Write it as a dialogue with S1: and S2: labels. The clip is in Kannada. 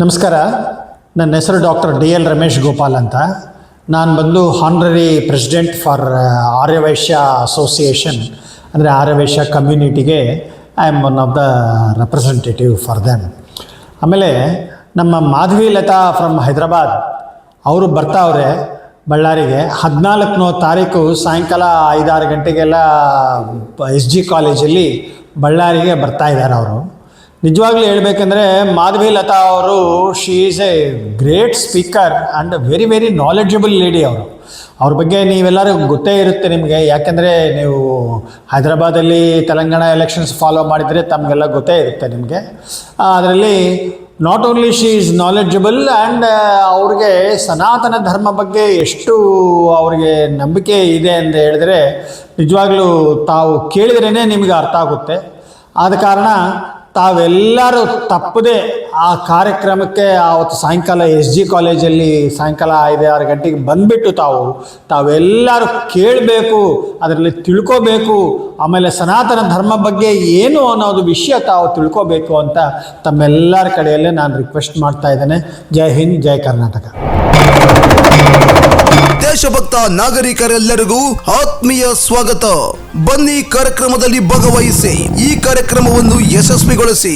S1: ನಮಸ್ಕಾರ. ನನ್ನ ಹೆಸರು doctor D L Ramesh Gopal ಅಂತ. ನಾನು ಬಂದು honorary president for Aryavaishya association ಅಂದರೆ Aryavaishya ಕಮ್ಯುನಿಟಿಗೆ I am one of the representative for them ಆಮೇಲೆ ನಮ್ಮ ಮಾಧವಿ ಲತಾ ಫ್ರಮ್ ಹೈದರಾಬಾದ್, ಅವರು ಬರ್ತಾವ್ರೆ ಬಳ್ಳಾರಿಗೆ. ಹದಿನಾಲ್ಕನೋ ತಾರೀಕು ಸಾಯಂಕಾಲ ಐದಾರು ಗಂಟೆಗೆಲ್ಲ ಎಸ್ ಜಿ ಕಾಲೇಜಲ್ಲಿ ಬಳ್ಳಾರಿಗೆ ಬರ್ತಾ ಇದ್ದಾರೆ ಅವರು. ನಿಜವಾಗ್ಲೂ ಹೇಳ್ಬೇಕಂದ್ರೆ ಮಾಧವಿ ಲತಾ ಅವರು she is a great speaker and very very knowledgeable lady ಅವರು. ಅವ್ರ ಬಗ್ಗೆ ನೀವೆಲ್ಲರೂ ಗೊತ್ತೇ ಇರುತ್ತೆ ನಿಮಗೆ. ಯಾಕೆಂದರೆ ನೀವು ಹೈದರಾಬಾದಲ್ಲಿ ತೆಲಂಗಾಣ ಎಲೆಕ್ಷನ್ಸ್ ಫಾಲೋ ಮಾಡಿದರೆ ತಮಗೆಲ್ಲ ಗೊತ್ತೇ ಇರುತ್ತೆ ನಿಮಗೆ. ಅದರಲ್ಲಿ not only she is knowledgeable and ಅವ್ರಿಗೆ ಸನಾತನ ಧರ್ಮ ಬಗ್ಗೆ ಎಷ್ಟು ಅವ್ರಿಗೆ ನಂಬಿಕೆ ಇದೆ ಅಂತ ಹೇಳಿದ್ರೆ ನಿಜವಾಗ್ಲೂ ತಾವು ಕೇಳಿದ್ರೇ ನಿಮಗೆ ಅರ್ಥ ಆಗುತ್ತೆ. ಆದ ಕಾರಣ ತಾವೆಲ್ಲರೂ ತಪ್ಪದೆ ಆ ಕಾರ್ಯಕ್ರಮಕ್ಕೆ ಆವತ್ತು ಸಾಯಂಕಾಲ ಎಸ್ ಜಿ ಕಾಲೇಜಲ್ಲಿ ಸಾಯಂಕಾಲ ಐದು ಆರು ಗಂಟೆಗೆ ಬಂದುಬಿಟ್ಟು ತಾವು, ತಾವೆಲ್ಲರೂ ಕೇಳಬೇಕು, ಅದರಲ್ಲಿ ತಿಳ್ಕೋಬೇಕು, ಆಮೇಲೆ ಸನಾತನ ಧರ್ಮ ಬಗ್ಗೆ ಏನು ಅನ್ನೋದು ವಿಷಯ ತಾವು ತಿಳ್ಕೋಬೇಕು ಅಂತ ತಮ್ಮೆಲ್ಲರ ಕಡೆಯಲ್ಲೇ ನಾನು ರಿಕ್ವೆಸ್ಟ್ ಮಾಡ್ತಾ ಇದ್ದೇನೆ. ಜೈ ಹಿಂದ್, ಜೈ ಕರ್ನಾಟಕ.
S2: ದೇಶಭಕ್ತ ನಾಗರಿಕರೆಲ್ಲರಿಗೂ ಆತ್ಮೀಯ ಸ್ವಾಗತ. ಬನ್ನಿ ಕಾರ್ಯಕ್ರಮದಲ್ಲಿ ಭಾಗವಹಿಸಿ. ಈ ಕಾರ್ಯಕ್ರಮವನ್ನು ಯಶಸ್ವಿಗೊಳಿಸಿ.